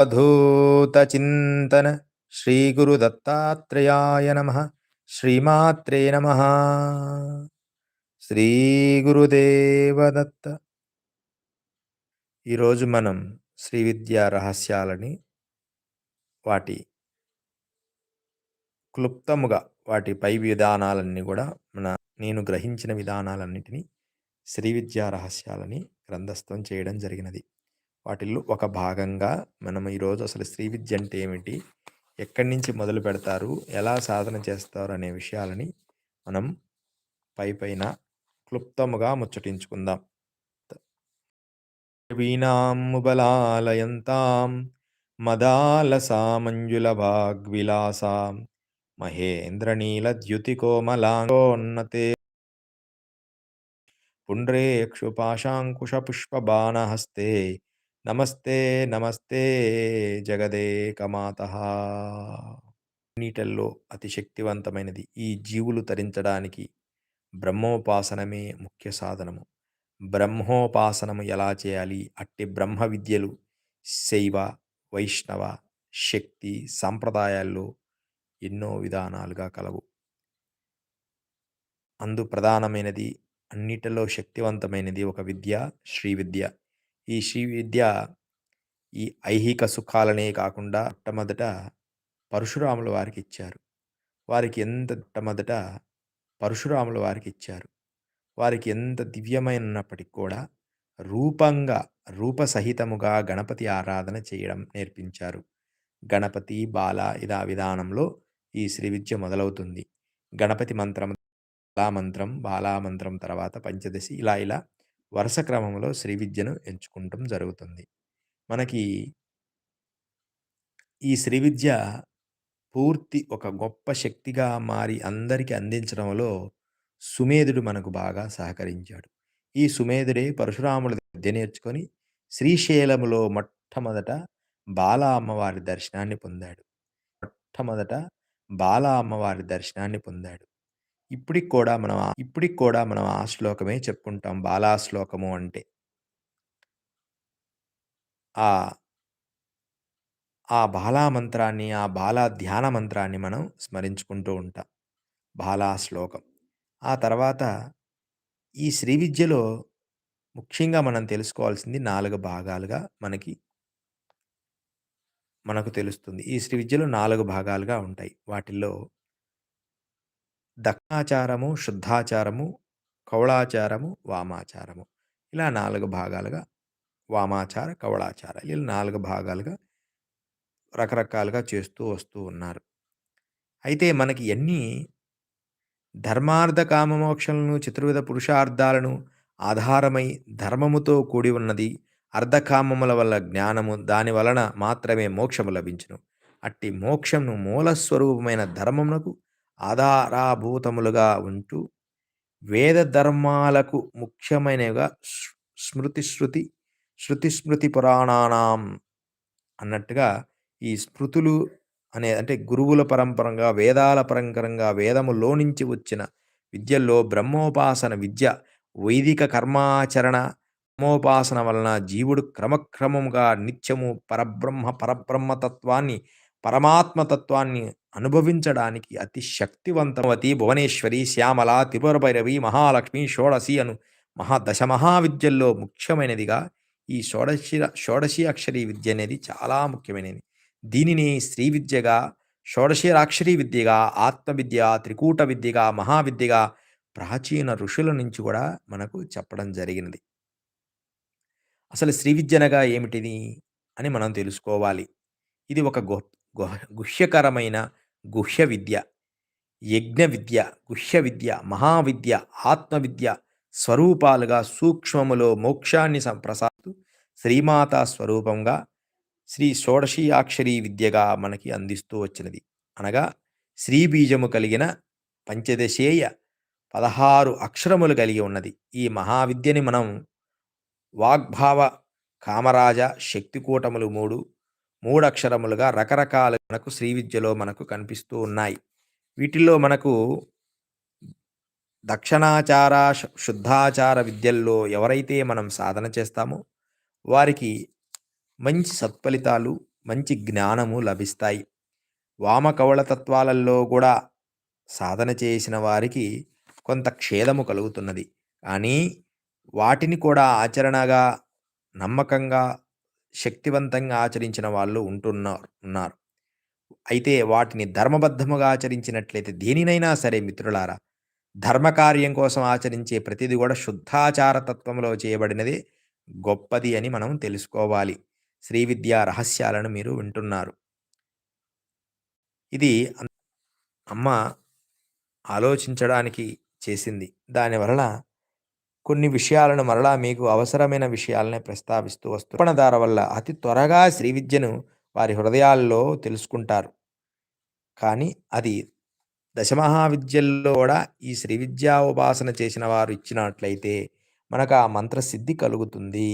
అవధూతచింతన శ్రీగురుదత్తాత్రేయాయ నమ. శ్రీమాత్రే నమ. శ్రీగురుదేవదత్త. ఈరోజు మనం శ్రీ విద్యా రహస్యాలని వాటి క్లుప్తముగా వాటి పై విధానాలన్నీ కూడా మన నేను గ్రహించిన విధానాలన్నిటినీ శ్రీ విద్యా రహస్యాలని గ్రంథస్థం చేయడం జరిగినది. వాటిల్లో ఒక భాగంగా మనం ఈరోజు అసలు స్త్రీ విద్య అంటే ఏమిటి? ఎక్కడి నుంచి మొదలు పెడతారు? ఎలా సాధన చేస్తారు? అనే విషయాలని మనం పై పైన క్లుప్తముగా ముచ్చటించుకుందాం. వీణాముబలాలయంతాం మదాలసామంజుల భాగ్విలాసాం మహేంద్రనీలద్యుతికోమలాంగోన్నతే. పుండ్రేక్షుపాశాంకుశపుష్పబాణహస్తే నమస్తే నమస్తే జగదేకమాత. నీటల్లో అతి శక్తివంతమైనది ఈ జీవులు తరించడానికి బ్రహ్మోపాసనమే ముఖ్య సాధనము. బ్రహ్మోపాసనము ఎలా చేయాలి? అట్టి బ్రహ్మ విద్యలు శైవ వైష్ణవ శక్తి సాంప్రదాయాల్లో ఎన్నో విధానాలుగా కలవు. అందు ప్రధానమైనది అన్నిటిలో శక్తివంతమైనది ఒక విద్య శ్రీ విద్య. ఈ శ్రీ విద్య ఈ ఐహిక సుఖాలనే కాకుండా మొట్టమొదట పరశురాముల వారికి ఇచ్చారు. వారికి ఎంత మొట్టమొదట పరశురాముల వారికి ఇచ్చారు. వారికి ఎంత దివ్యమైనప్పటికి కూడా రూపంగా రూపసహితముగా గణపతి ఆరాధన చేయడం నేర్పించారు. గణపతి బాల ఇదా విధానంలో ఈ శ్రీ విద్య మొదలవుతుంది. గణపతి మంత్రం మంత్రం బాలా మంత్రం తర్వాత పంచదశి ఇలా ఇలా వరుస క్రమంలో శ్రీ విద్యను ఎంచుకుంటం జరుగుతుంది. మనకి ఈ శ్రీ విద్య పూర్తి ఒక గొప్ప శక్తిగా మారి అందరికీ అందించడంలో సుమేధుడు మనకు బాగా సహకరించాడు. ఈ సుమేధుడే పరశురాముల విద్య నేర్చుకొని శ్రీశైలములో మొట్టమొదట బాల అమ్మవారి దర్శనాన్ని పొందాడు. మొట్టమొదట బాల అమ్మవారి దర్శనాన్ని పొందాడు. ఇప్పటికి కూడా మనం ఇప్పటికి కూడా మనం ఆ శ్లోకమే చెప్పుకుంటాం. బాలా శ్లోకము అంటే. ఆ ఆ బాలా మంత్రాన్ని ఆ బాలా ధ్యాన మంత్రాన్ని మనం స్మరించుకుంటూ ఉంటాం. బాలా శ్లోకం. ఆ తర్వాత ఈ శ్రీ విద్యలో ముఖ్యంగా మనం తెలుసుకోవాల్సింది నాలుగు భాగాలుగా మనకి మనకు తెలుస్తుంది. ఈ శ్రీ విద్యలో నాలుగు భాగాలుగా ఉంటాయి. వాటిల్లో దక్షిణాచారము శుద్ధాచారము కౌళాచారము వామాచారము. ఇలా నాలుగు భాగాలుగా వామాచార కవళాచార ఇలా నాలుగు భాగాలుగా రకరకాలుగా చేస్తూ వస్తూ ఉన్నారు. అయితే మనకి ఎన్ని ధర్మార్థ కామమోక్షలను చతుర్విధ పురుషార్థాలను ఆధారమై ధర్మముతో కూడి ఉన్నది అర్ధకామముల వల్ల జ్ఞానము దాని వలన మాత్రమే మోక్షము లభించును. అట్టి మోక్షమును మూలస్వరూపమైన ధర్మమునకు ఆధారాభూతములుగా ఉంటూ వేద ధర్మాలకు ముఖ్యమైనవిగా స్మృతి శృతి శృతి స్మృతి పురాణానాం అన్నట్టుగా ఈ స్మృతులు అనే అంటే గురువుల పరంపరంగా వేదాల పరంపరంగా వేదములో నుంచి వచ్చిన విద్యల్లో బ్రహ్మోపాసన విద్య వైదిక కర్మాచరణ బ్రహ్మోపాసన వలన జీవుడు క్రమక్రమముగా నిత్యము పరబ్రహ్మ పరబ్రహ్మతత్వాన్ని పరమాత్మతత్వాన్ని అనుభవించడానికి అతి శక్తివంతమతి భువనేశ్వరి శ్యామల త్రిపురభైరవి మహాలక్ష్మి షోడశి అను మహా దశ మహావిద్యల్లో ముఖ్యమైనదిగా ఈ షోడశి షోడశి అక్షరీ విద్య అనేది చాలా ముఖ్యమైనది. దీనిని స్త్రీ విద్యగా షోడశీరాక్షరీ విద్యగా ఆత్మవిద్య త్రికూట విద్యగా మహావిద్యగా ప్రాచీన ఋషుల నుంచి కూడా మనకు చెప్పడం జరిగినది. అసలు శ్రీ విద్యనగా ఏమిటిది అని మనం తెలుసుకోవాలి. ఇది ఒక గొప్ప గుహ్యకరమైన గుహ్య విద్య యజ్ఞ విద్య గుహ్య విద్య మహావిద్య ఆత్మవిద్య స్వరూపాలుగా సూక్ష్మములో మోక్షాన్ని ప్రసాదు శ్రీమాత స్వరూపంగా శ్రీ షోడశీయాక్షరీ విద్యగా మనకి అందిస్తూ వచ్చినది. అనగా శ్రీబీజము కలిగిన పంచదశేయ పదహారు అక్షరములు కలిగి ఉన్నది. ఈ మహావిద్యని మనం వాగ్భావ కామరాజ శక్తికూటములు మూడు మూడక్షరములుగా రకరకాల మనకు శ్రీ విద్యలో మనకు కనిపిస్తూ ఉన్నాయి వీటిల్లో మనకు దక్షిణాచార శుద్ధాచార విద్యల్లో ఎవరైతే మనం సాధన చేస్తామో వారికి మంచి సత్ఫలితాలు మంచి జ్ఞానము లభిస్తాయి. వామకవళ తత్వాలలో కూడా సాధన చేసిన వారికి కొంత క్షేదము కలుగుతున్నది. కానీ వాటిని కూడా ఆచరణగా, నమ్మకంగా, శక్తివంతంగా ఆచరించిన వాళ్ళు ఉంటున్నారు ఉన్నారు. అయితే వాటిని ధర్మబద్ధముగా ఆచరించినట్లయితే దేనినైనా సరే మిత్రులారా, ధర్మకార్యం కోసం ఆచరించే ప్రతిది కూడా శుద్ధాచార తత్వంలో చేయబడినది గొప్పది అని మనం తెలుసుకోవాలి. శ్రీ విద్యా రహస్యాలను మీరు వింటున్నారు. ఇది అమ్మ ఆలోచించడానికి చేసింది. దానివలన కొన్ని విషయాలను మరలా మీకు అవసరమైన విషయాలనే ప్రస్తావిస్తూ వస్తూ క్షిపణిదార వల్ల అతి త్వరగా శ్రీ విద్యను వారి హృదయాల్లో తెలుసుకుంటారు. కానీ అది దశమహావిద్యల్లో కూడా ఈ శ్రీ విద్యా ఉపాసన చేసిన వారు ఇచ్చినట్లయితే మనకు ఆ మంత్రసిద్ధి కలుగుతుంది.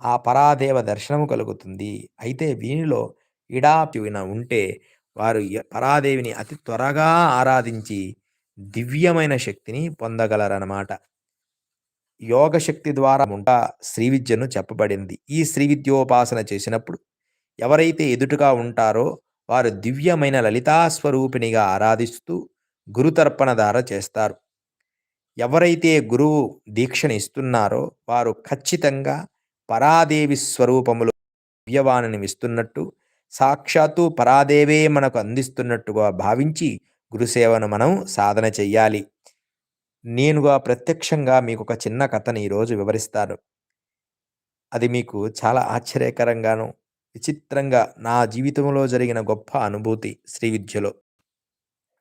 ఆ పరాదేవ దర్శనము కలుగుతుంది. అయితే వీనిలో ఇడాపిన ఉంటే వారు పరాదేవిని అతి త్వరగా ఆరాధించి దివ్యమైన శక్తిని పొందగలరన్నమాట యోగ శక్తి ద్వారా ఉంటా శ్రీ విద్యను చెప్పబడింది. ఈ శ్రీ విద్యోపాసన చేసినప్పుడు ఎవరైతే ఎదుటుగా ఉంటారో వారు దివ్యమైన లలితా ఆరాధిస్తూ ఆరాధిస్తూ గురుతర్పణధార చేస్తారు. ఎవరైతే గురువు దీక్షను ఇస్తున్నారో వారు ఖచ్చితంగా పరాదేవి స్వరూపములో దివ్యవాణిని ఇస్తున్నట్టు, సాక్షాత్తు పరాదేవే మనకు అందిస్తున్నట్టుగా భావించి గురుసేవను మనం సాధన చెయ్యాలి. నేనుగా ప్రత్యక్షంగా మీకు ఒక చిన్న కథని ఈరోజు వివరిస్తాను. అది మీకు చాలా ఆశ్చర్యకరంగాను, విచిత్రంగా నా జీవితంలో జరిగిన గొప్ప అనుభూతి శ్రీ విద్యలో.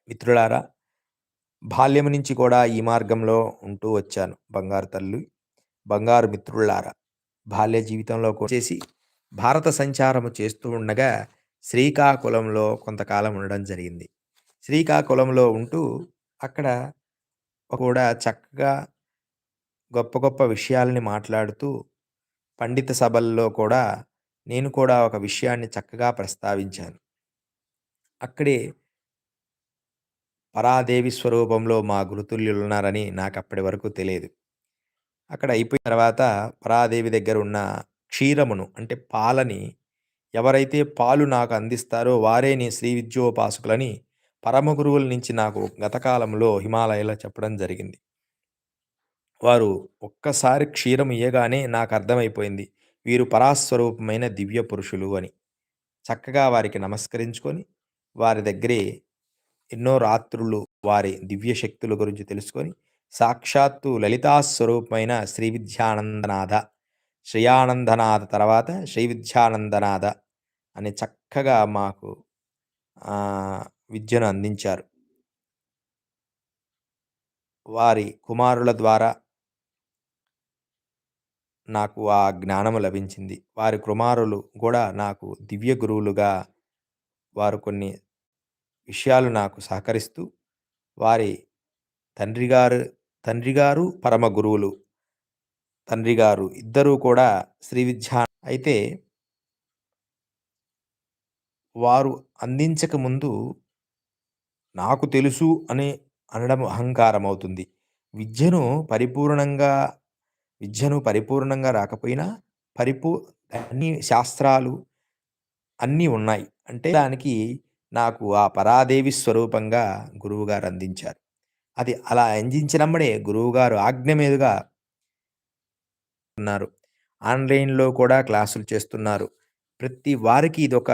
మిత్రులారా, బాల్యం నుంచి కూడా ఈ మార్గంలో ఉంటూ వచ్చాను. బంగారు తల్లి, బంగారు మిత్రులారా బాల్య జీవితంలో చేసి భారత సంచారము చేస్తూ ఉండగా శ్రీకాకుళంలో కొంతకాలం ఉండడం జరిగింది. శ్రీకాకుళంలో ఉంటూ అక్కడ కూడా చక్కగా గొప్ప గొప్ప విషయాల్ని మాట్లాడుతూ పండిత సభల్లో కూడా నేను కూడా ఒక విషయాన్ని చక్కగా ప్రస్తావించాను. అక్కడే పరాదేవి స్వరూపంలో మా గురుతుల్యులున్నారని నాకప్పటి వరకు తెలియదు అక్కడ అయిపోయిన తర్వాత పరాదేవి దగ్గర ఉన్న క్షీరమును అంటే పాలని ఎవరైతే పాలు నాకు అందిస్తారో వారే నీ శ్రీ విద్యోపాసకులని పరమ గురువుల నుంచి నాకు గతకాలంలో హిమాలయలో చెప్పడం జరిగింది. వారు ఒక్కసారి క్షీరం ఇయ్యగానే నాకు అర్థమైపోయింది. వీరు పరాస్వరూపమైన దివ్య పురుషులు అని. చక్కగా వారికి నమస్కరించుకొని వారి దగ్గరే ఎన్నో రాత్రులు వారి దివ్య శక్తుల గురించి తెలుసుకొని సాక్షాత్తు లలితాస్వరూపమైన శ్రీ విద్యానందనాథ, శ్రీయానందనాథ తర్వాత శ్రీ విద్యానందనాథ అని చక్కగా మాకు విద్యను అందించారు. వారి కుమారుల ద్వారా నాకు ఆ జ్ఞానము లభించింది. వారి కుమారులు కూడా నాకు దివ్య గురువులుగా వారు కొన్ని విషయాలు నాకు సహకరిస్తూ వారి తండ్రి గారు తండ్రి గారు పరమ గురువులు. తండ్రి గారు ఇద్దరూ కూడా శ్రీ విద్యా అయితే వారు అందించక ముందు నాకు తెలుసు అని అనడం అహంకారం అవుతుంది. విద్యను పరిపూర్ణంగా విద్యను పరిపూర్ణంగా రాకపోయినా పరిపూ అన్ని శాస్త్రాలు అన్నీ ఉన్నాయి. అంటే దానికి నాకు ఆ పరాదేవి స్వరూపంగా గురువుగారు అందించారు. అది అలా అందించినమ్మడే గురువుగారు ఆజ్ఞ మీదుగా ఉన్నారు. ఆన్‌లైన్‌లో కూడా క్లాసులు చేస్తున్నారు. ప్రతి వారికి ఇదొక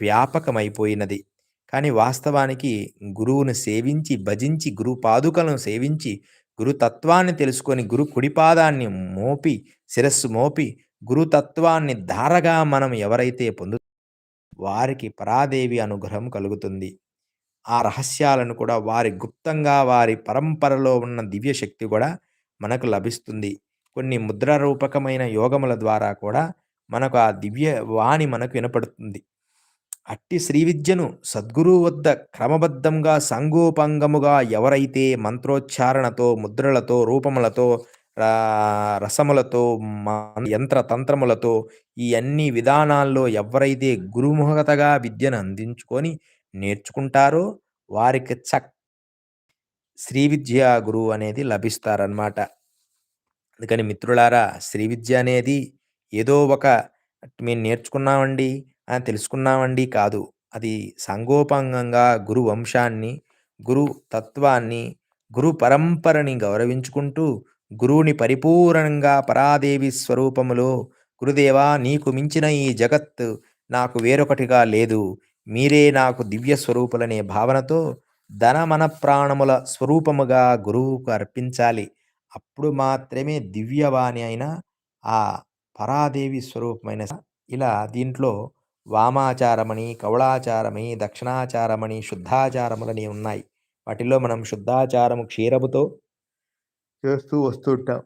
వ్యాపకమైపోయినది. కానీ వాస్తవానికి గురువుని సేవించి, భజించి, గురు పాదుకలను సేవించి, గురుతత్వాన్ని తెలుసుకొని, గురు కుడిపాదాన్ని మోపి, శిరస్సు మోపి, గురుతత్వాన్ని ధారగా మనం ఎవరైతే పొందు వారికి పరాదేవి అనుగ్రహం కలుగుతుంది. ఆ రహస్యాలను కూడా వారి గుప్తంగా వారి పరంపరలో ఉన్న దివ్య శక్తి కూడా మనకు లభిస్తుంది. కొన్ని ముద్ర రూపకమైన యోగముల ద్వారా కూడా మనకు ఆ దివ్య వాణి మనకు వినపడుతుంది. అట్టి శ్రీ విద్యను సద్గురువు వద్ద క్రమబద్ధంగా సంగోపంగముగా ఎవరైతే మంత్రోచ్చారణతో, ముద్రలతో, రూపములతో, రా రసములతో, యంత్ర తంత్రములతో ఈ అన్ని విధానాల్లో ఎవరైతే గురుముఖతగా విద్యను అందించుకొని నేర్చుకుంటారో వారికి చక్ శ్రీ విద్యా గురువు అనేది లభిస్తారనమాట. అందుకని మిత్రులారా శ్రీ విద్య అనేది ఏదో ఒక మేము నేర్చుకున్నామండి, ఆ! తెలుసుకున్నామండి కాదు. అది సంగోపాంగంగా గురు వంశాన్ని, గురు తత్వాన్ని, గురు పరంపరని గౌరవించుకుంటూ, గురువుని పరిపూర్ణంగా పరాదేవి స్వరూపములో గురుదేవా నీకు మించిన ఈ జగత్ నాకు వేరొకటిగా లేదు. మీరే నాకు దివ్య స్వరూపులనే భావనతో ధన మన ప్రాణముల స్వరూపముగా గురువుకు అర్పించాలి. అప్పుడు మాత్రమే దివ్యవాణి అయిన ఆ పరాదేవి స్వరూపమైన ఇలా దీంట్లో వామాచారమని, కౌళాచారమని, దక్షిణాచారమని, శుద్ధాచారములని ఉన్నాయి. వాటిల్లో మనం శుద్ధాచారము క్షీరముతో చేస్తూ వస్తుంటాం.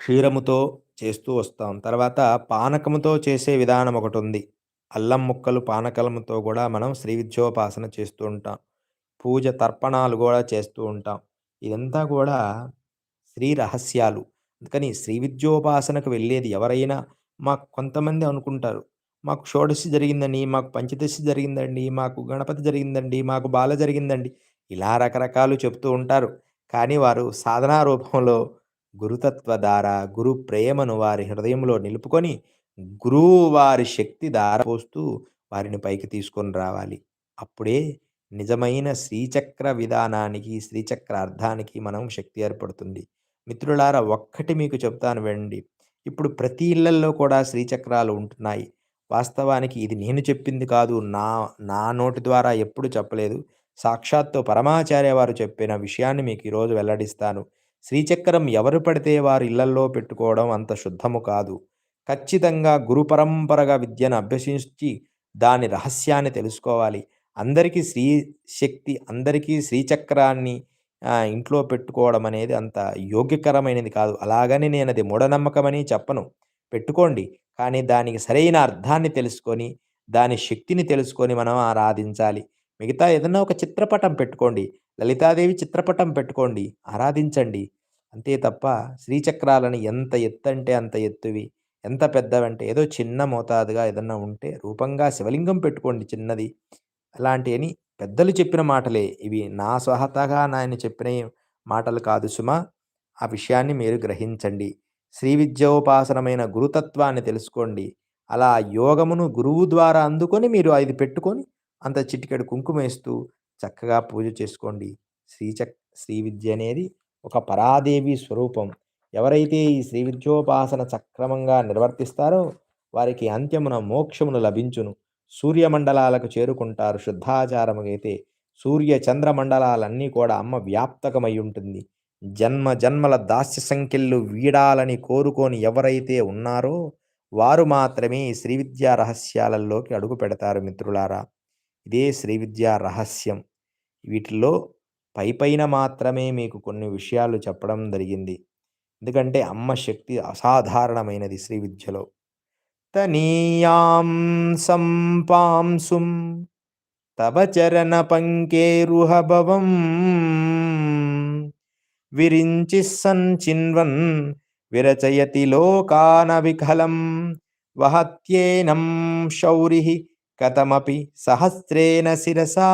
క్షీరముతో చేస్తూ వస్తాం. తర్వాత పానకముతో చేసే విధానం ఒకటుంది. అల్లం ముక్కలు పానకలముతో గూడా మనం శ్రీ విద్యోపాసన చేస్తూ ఉంటాం. పూజ తర్పణాలు గూడా చేస్తూ ఉంటాం. ఇదంతా గూడా శ్రీ రహస్యాలు. అందుకని శ్రీ విద్యోపాసనకు వెళ్ళేది ఎవరైనా మాకు కొంతమంది అనుకుంటారు. మాకు షోడశి జరిగిందని, మాకు పంచదశి జరిగిందండి, మాకు గణపతి జరిగిందండి, మాకు బాల జరిగిందండి. ఇలా రకరకాలు చెప్తూ ఉంటారు. కానీ వారు సాధనా రూపంలో గురుతత్వ ధార, గురు ప్రేమను వారి హృదయంలో నిలుపుకొని, గురువు వారి శక్తి ధారపోస్తూ వారిని పైకి తీసుకొని రావాలి. అప్పుడే నిజమైన శ్రీచక్ర విధానానికి, శ్రీచక్ర అర్థానికి మనం శక్తి ఏర్పడుతుంది. మిత్రులారా ఒక్కటి మీకు చెప్తాను వినండి. ఇప్పుడు ప్రతి ఇళ్ళల్లో కూడా శ్రీచక్రాలు ఉంటున్నాయి. వాస్తవానికి ఇది నేను చెప్పింది కాదు. నా నా నోటి ద్వారా ఎప్పుడు చెప్పలేదు. సాక్షాత్తు పరమాచార్య వారు చెప్పిన విషయాన్ని మీకు ఈరోజు వెల్లడిస్తాను. శ్రీచక్రం ఎవరు పడితే వారి ఇళ్ళల్లో పెట్టుకోవడం అంత శుద్ధము కాదు. ఖచ్చితంగా గురు పరంపరగా విద్యను అభ్యసించి దాని రహస్యాన్ని తెలుసుకోవాలి. అందరికీ శ్రీ శక్తి అందరికీ శ్రీచక్రాన్ని ఇంట్లో పెట్టుకోవడం అనేది అంత యోగ్యకరమైనది కాదు. అలాగని నేనది మూఢనమ్మకమని చెప్పను. పెట్టుకోండి. కానీ దానికి సరైన అర్థాన్ని తెలుసుకొని, దాని శక్తిని తెలుసుకొని మనం ఆరాధించాలి. మిగతా ఏదైనా ఒక చిత్రపటం పెట్టుకోండి. లలితాదేవి చిత్రపటం పెట్టుకోండి. ఆరాధించండి. అంతే తప్ప శ్రీచక్రాలను ఎంత ఎత్తంటే అంత ఎత్తువి, ఎంత పెద్దవంటే ఏదో చిన్న మోతాదుగా ఏదన్నా ఉంటే రూపంగా శివలింగం పెట్టుకోండి చిన్నది. అలాంటివి పెద్దలు చెప్పిన మాటలే. ఇవి నా స్వహతగా నాయన చెప్పిన మాటలు కాదు సుమా! ఆ విషయాన్ని మీరు గ్రహించండి. శ్రీ విద్యోపాసనమైన గురుతత్వాన్ని తెలుసుకోండి. అలా యోగమును గురువు ద్వారా అందుకొని మీరు అది పెట్టుకొని అంత చిటికెడు కుంకుమేస్తూ చక్కగా పూజ చేసుకోండి. శ్రీచక్ శ్రీ విద్య అనేది ఒక పరాదేవి స్వరూపం. ఎవరైతే ఈ శ్రీ విద్యోపాసన సక్రమంగా నిర్వర్తిస్తారో వారికి అంత్యమున మోక్షమును లభించును. సూర్యమండలాలకు చేరుకుంటారు శుద్ధాచారముగైతే. సూర్య చంద్రమండలాలన్నీ కూడా అమ్మ వ్యాప్తకమై ఉంటుంది. జన్మ జన్మల దాస్య సంఖ్యలు వీడాలని కోరుకొని ఎవరైతే ఉన్నారో వారు మాత్రమే శ్రీవిద్యా విద్యా రహస్యాలలోకి అడుగు పెడతారు మిత్రులారా. ఇదే శ్రీ విద్యా రహస్యం. వీటిల్లో పైపైన మాత్రమే మీకు కొన్ని విషయాలు చెప్పడం జరిగింది. ఎందుకంటే అమ్మ శక్తి అసాధారణమైనది శ్రీ విద్యలో. తనీయాం సంపాంసుం తవ చరణ పంకేరుహభవం విరించి సంచిన్వన్ విరచయతి లోకాన లోకానవికలం వహత్యేనం శౌరి కథమపి సహస్రేణ శిరసా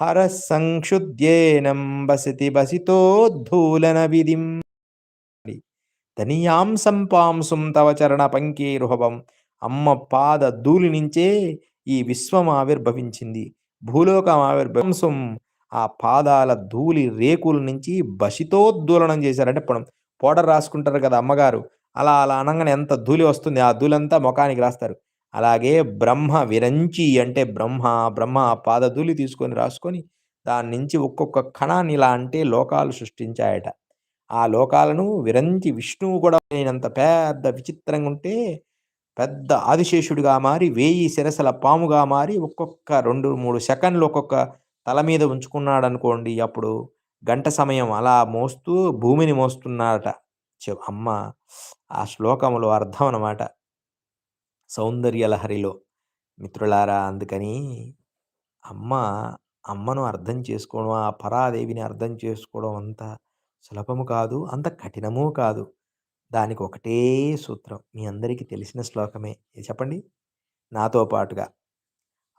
హరః వసతి బసితి బసితోద్ధూలన విధిం ధనియాం సంపాంసుం తవ చరణ పంకీరుహవం. అమ్మ పాద ధూళి నుంచే ఈ విశ్వం ఆవిర్భవించింది. భూలోకం ఆవిర్భవంసం ఆ పాదాల ధూళి రేకుల నుంచి బసితోద్దూలనం చేశారంటే పొడం పౌడర్ రాసుకుంటారు కదా అమ్మగారు. అలా అలా అనగానే ఎంత ధూళి వస్తుంది. ఆ ధూళంతా ముఖానికి రాస్తారు. అలాగే బ్రహ్మ విరంచి అంటే బ్రహ్మ బ్రహ్మ పాద ధూళి తీసుకొని రాసుకొని దాని నుంచి ఒక్కొక్క కణాన్ని ఇలా అంటే లోకాలు సృష్టించాయట. ఆ లోకాలను విరంచి విష్ణువు కూడా అయినంత పెద్ద విచిత్రంగా ఉంటే పెద్ద ఆదిశేషుడిగా మారి వేయి శిరసల పాముగా మారి ఒక్కొక్క రెండు మూడు సెకండ్లు ఒక్కొక్క తల మీద ఉంచుకున్నాడు అనుకోండి అప్పుడు గంట సమయం అలా మోస్తూ భూమిని మోస్తున్నాడట చె- అమ్మ ఆ శ్లోకములో అర్థం అన్నమాట. సౌందర్యలహరిలో. మిత్రులారా అందుకని అమ్మ అమ్మను అర్థం చేసుకోవడం ఆ పరాదేవిని అర్థం చేసుకోవడం అంతా సులభము కాదు అంత కఠినము కాదు. దానికి ఒకటే సూత్రం మీ అందరికీ తెలిసిన శ్లోకమే. చెప్పండి? నాతో పాటుగా.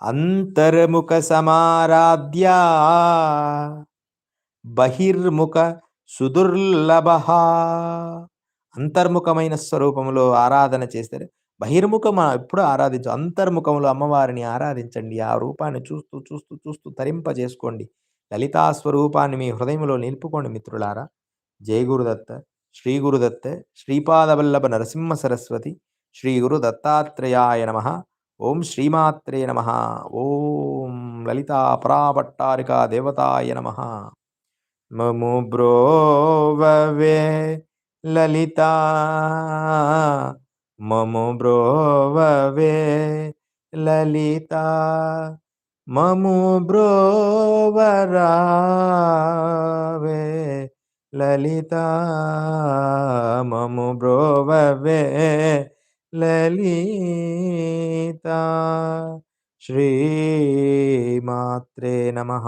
అంతర్ముఖ సమారాధ్య బహిర్ముఖ సుదుర్లభ అంతర్ముఖమైన స్వరూపంలో ఆరాధన చేస్తే బహిర్ముఖం ఎప్పుడు ఎప్పుడూ ఆరాధించు అంతర్ముఖంలో అమ్మవారిని ఆరాధించండి. ఆ రూపాన్ని చూస్తూ, చూస్తూ, చూస్తూ తరింపజేసుకోండి. లలితా స్వరూపాన్ని మీ హృదయంలో నిలుపుకోండి మిత్రులారా. జయ గురుదత్త, శ్రీ గురుదత్త, శ్రీపాదవల్లభ నరసింహ సరస్వతి, శ్రీ గురు దత్తాత్రేయాయ నమః. ఓం శ్రీమాత్రే నమ ఓం లలితా పరాపట్టారికా దేవతాయ నమ మము బ్రోవవే లలితా మము బ్రోవవే లలితా మము బ్రోవరావే లలితా మము బ్రోవవే లలితా శ్రీమాత్రే నమః